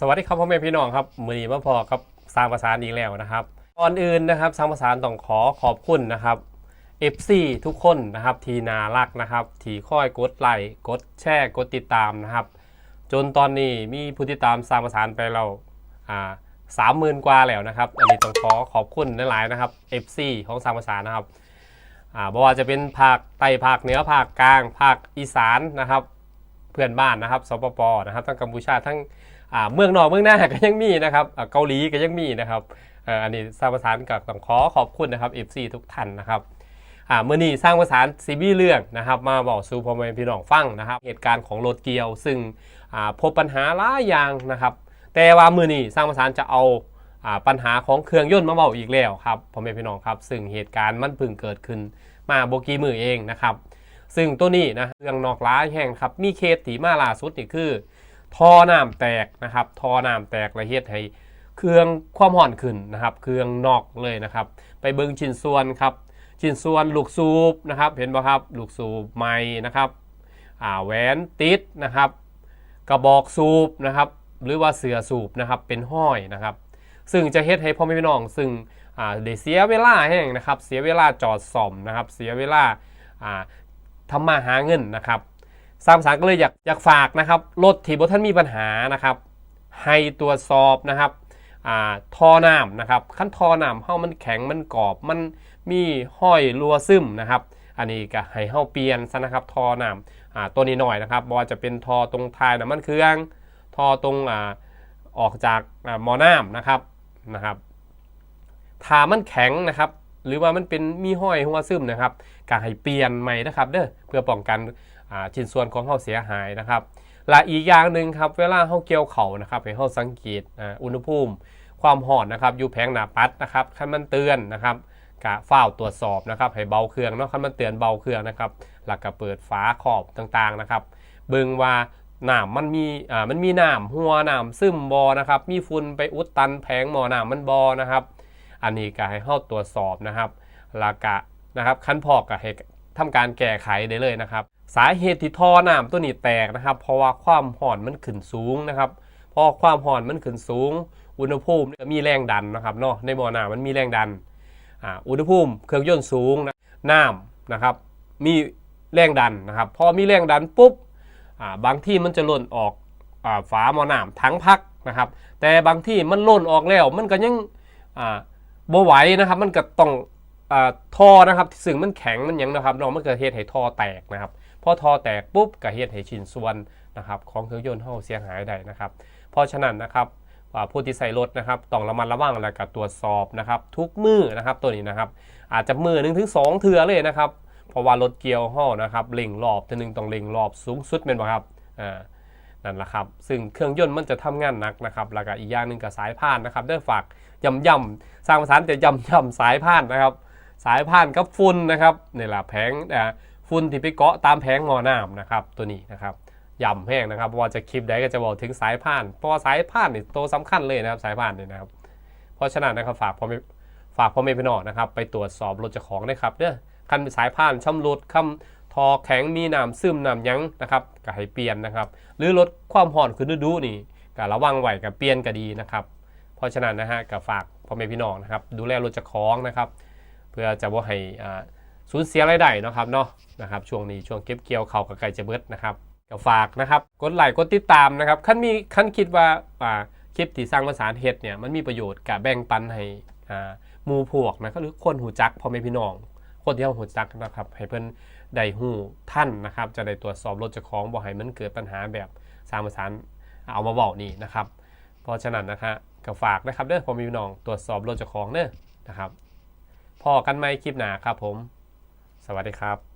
สวัสดีครับพ่อแม่พี่น้องครับมือนีมาพอกับสร้างประสานอีกแล้วนะครับก่อนอื่นนะครับสร้างประสานต้องขอขอบคุณนะครับ FC ทุกคนนะครับทีนารักนะครับที่คอยกดไลค์กดแชร์กดติดตามนะครับ จนตอนนี้มีผู้ติดตามสร้างประสานไปเราอ่าสามหมื่นกว่าแล้วนะครับอันนี้ต้องขอขอบคุณหลายๆนะครับ FC ของสร้างประสานนะครับอ่าบ่ว่าจะเป็นภาคใต้ภาคเหนือภาคกลางภาคอีสานนะครับ เพื่อนบ้านนะครับสปปนะครับทั้งกัมพูชาทั้ง เมืองนอกเมืองหน้าก็ยังมีนะครับเกาหลีก็ยังมีนะครับอันนี้สร้างประสากับต้องขอขอบคุณนะครับ FC ทุกท่านนะครับเมื่อนี้สร้างประสาซีบีเรื่องนะครับมาบอกสู่พ่อแม่พี่น้องฟังนะครับ เหตุการณ์ของรถเกียว ซึ่งพบปัญหาหลายอย่างนะครับ แต่ว่ามื่อนี้สร้างประสาจะเอาปัญหาของเครื่องยนต์มาบอกอีกแล้วครับพ่อแม่พี่น้องครับ ซึ่งเหตุการณ์มันเพิ่งเกิดขึ้นมาโบกี้มือเองนะครับ ซึ่งตัวนี้นะเครื่องนอกร้าแห่งครับมีเคสถีมาล่าสุดนี่คือ ท่อน้ำแตกนะครับท่อน้ำแตกละเอียดให้เครื่องความห่อนขึ้นนะครับ เครื่องนอกเลยนะครับ ไปเบิ้งชิ้นส่วนครับ ชิ้นส่วนลูกสูบนะครับ เห็นป่ะครับลูกสูบไม้นะครับอ่าแหวนติดนะครับ กระบอกสูบนะครับหรือว่าเสือสูบนะครับเป็นห้อยนะครับ ซึ่งจะเฮ็ดให้พ่อแม่พี่น้อง ซึ่งอ่าได้เสียเวลาแห้งนะครับ เสียเวลาจอดซ่อมนะครับ เสียเวลาอ่าทำมาหาเงินนะครับ สางภาษานก็เลยอยากอยากฝากนะครับรถที่บท่านมีปัญหานะครับ ให้ตรวจสอบนะครับท่อน้ำนะครับขั้นท่อน้ำเฮ้ามันแข็งมันกรอบมันมีห้อยรัวซึมนะครับ อันนี้ก็ให้เฮ้าเปลี่ยนซะนะครับท่อน้ำตัวนี้หน่อยนะครับบ่ว่าจะเป็นท่อตรงท้ายน้ำมันเครื่องท่อตรงอออกจากอ่าหมอน้ำนะครับนะครับถ้ามันแข็งนะครับหรือว่ามันเป็นมีห้อยหัวซึมนะครับก็ให้เปลี่ยนใหม่นะครับเด้อเพื่อป้องกัน ชิ้นส่วนของเขาเสียหายนะครับและอีกอย่างหนึ่งครับเวลาเขาเกี่ยวเขานะครับให้เขาสังเกตอุณหภูมิ ความหอนนะครับอยู่แผงหนาปัดนะครับคันมันเตือนนะครับกะเฝ้าตรวจสอบนะครับให้เบาเครื่องเนาะคันมันเตือนเบาเครื่องนะครับหลักก็เปิดฝาขอบต่างๆนะครับเบิ่งว่าน้ำมันมีอ่ามันมีน้ำหัวน้ำซึมบอนะครับมีฝุ่นไปอุดตันแผงหมอน้ำมันบอนะครับ อันนี้ก็ให้เข้าตรวจสอบนะครับหลักกะนะครับขั้นพอกก็ให้ทำการแก้ไขได้เลยนะครับ สาเหตุที่ท่อน้ำตัวนี้แตกนะครับ เพราะว่าความห่อนมันขึ้นสูงนะครับพอความห่อนมันขึ้นสูง อุณหภูมิมีแรงดันนะครับเนาะในบ่อน้ำมันมีแรงดันอ่าอุณหภูมิเครื่องยนต์สูงนะน้ำนะครับ มีแรงดันนะครับพอมีแรงดันปุ๊บบางที่มันจะล่นออกอฝาหมอน้ำทั้งพักนะครับ แต่บางที่มันล่นออกแล้ว มันก็ยังบ่ไหวนะครับ มันก็ต้องอท่อนะครับ ซึ่งมันแข็งมันยังนะครับเนาะมันเกิดเหตุให้ท่อแตกนะครับ อท่อแตกปุ๊บก็เฮ็ดให้ชิ้นส่วนนะครับของเครื่องยนต์เฮาเสียหายได้นะครับ เพราะฉะนั้นนะครับอ่าผู้ที่ใส่รถนะครับต้องระมัดระวังและก็ตรวจสอบนะครับทุกมือนะครับตัวนี้นะครับ อาจจะมือหนึ่งถึงสองเทือเลยนะครับเพราะว่ารถเกียวเฮานะครับเล่งรอบเทือหนึงต้องเล่งรอบสูงสุดเป็นบ่ครับอ่านั่นแหละครับ ซึ่งเครื่องยนต์มันจะทำงานหนักนะครับแล้วก็อีกอย่างหนึ่งกับสายพานนะครับได้ฝากย่ำย่ำๆสร้างประสานแต่ย่ำย่ำๆสายพานนะครับ สายพานกับฝุ่นนะครับนี่แหละแผง ฝุ่นที่ไปเกาะตามแผงหมอน้ำนะครับตัวนี้นะครับย่ำแห้งนะครับว่าจะคลิปใดก็จะบอกถึงสายพานเพราะสายพานนี่ตัวสำคัญเลยนะครับสายพานนี่นะครับ เพราะฉะนั้นนะครับฝากพ่อแม่ฝากพ่อแม่พี่น้องนะครับไปตรวจสอบรถเจ้าของนะครับเด้อคันสายพานช่ำรุดคำทอแข็งมีน้ำซึมน้ำยั้งนะครับก็ให้เปลี่ยนนะครับ หรือลดความห่อนขึ้นดูนี่ก็ระวังไหวกับเปลี่ยนก็ดีนะครับ เพราะฉะนั้นนะฮะก็ฝากพ่อแม่พี่น้องนะครับ ดูแลรถเจ้าของนะครับ เพื่อจะบ่ให้อ่า สูญเสียรายได้นะครับเนาะนะครับช่วงนี้ช่วงเก็บเกี่ยวเขากับไก่จะเบิดนะครับก็ฝากนะครับกดไลค์กดติดตามนะครับขั้นมีขั้นคิดว่าอ่าคลิปที่สร้างภาษาเฮ็ดเนี่ยมันมีประโยชน์กับแบ่งปันให้อ่าหมู่พวกนะครับหรือคนหูจักพ่อแม่พี่น้อง คนที่เขาหูจักนะครับให้เพิ่นได้หูท่านนะครับ จะได้ตรวจสอบรถเจ้าของบ่ให้มันเกิดปัญหาแบบสร้างภาษาเอามาบอกนี่นะครับ เพราะฉะนั้นนะฮะก็ฝากนะครับเด้อพ่อแม่พี่น้องตรวจสอบรถจ้าของเด้อนะครับพอกันไหมคลิปหนาครับผม สวัสดีครับ